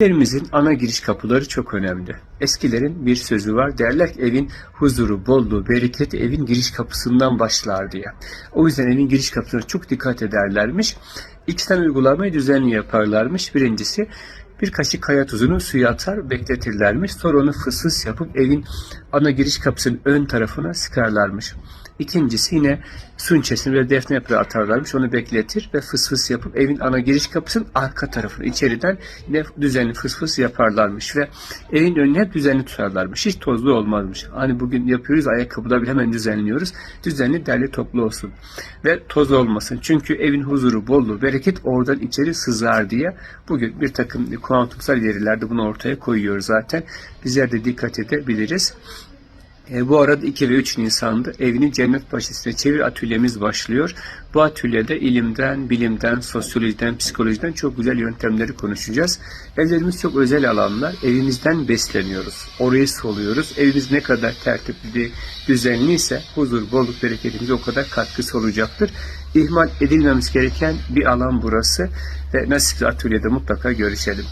Evlerimizin ana giriş kapıları çok önemli. Eskilerin bir sözü var. Derler ki evin huzuru, bolluğu, bereketi evin giriş kapısından başlar diye. O yüzden evin giriş kapısına çok dikkat ederlermiş. İki uygulamayı düzenli yaparlarmış. Birincisi bir kaşık kaya tuzunu suya atar bekletirlermiş. Sonra onu fıs fıs yapıp evin ana giriş kapısının ön tarafına sıkarlarmış. İkincisi yine sunçesini ve defne yaprağı atarlarmış. Onu bekletir ve fıs fıs yapıp evin ana giriş kapısının arka tarafını içeriden yine düzenli fıs fıs yaparlarmış ve evin önünü hep düzenli tutarlarmış. Hiç tozlu olmazmış. Hani bugün yapıyoruz ayakkabıda bile hemen düzenliyoruz. Düzenli derli toplu olsun ve toz olmasın. Çünkü evin huzuru, bolluğu, bereket oradan içeri sızar diye bugün bir takım kuantumsal verilerde bunu ortaya koyuyor zaten. Bizler de dikkat edebiliriz. E, bu arada 2 ve 3 Nisan'da evini cennet bahçesine çevir atölyemiz başlıyor. Bu atölyede ilimden, bilimden, sosyolojiden, psikolojiden çok güzel yöntemleri konuşacağız. Evlerimiz çok özel alanlar. Evimizden besleniyoruz. Orayı soluyoruz. Evimiz ne kadar tertipli, düzenliyse huzur, bolluk, bereketimize o kadar katkısı olacaktır. İhmal edilmemiz gereken bir alan burası ve nasipse atölyede mutlaka görüşelim.